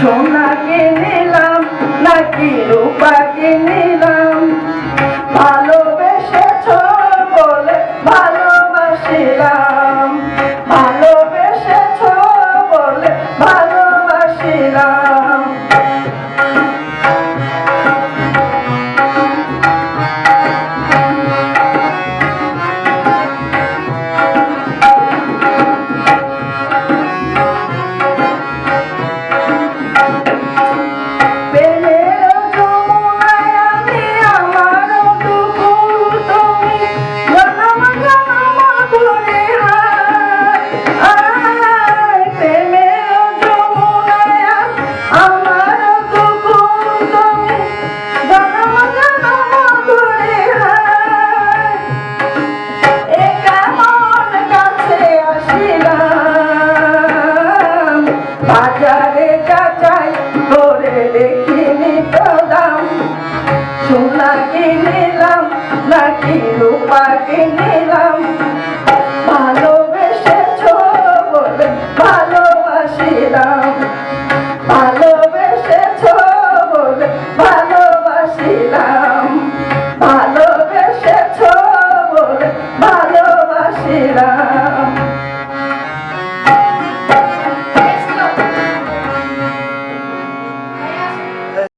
সোনাকে নিলাম নাকি রূপাকে নিলাম?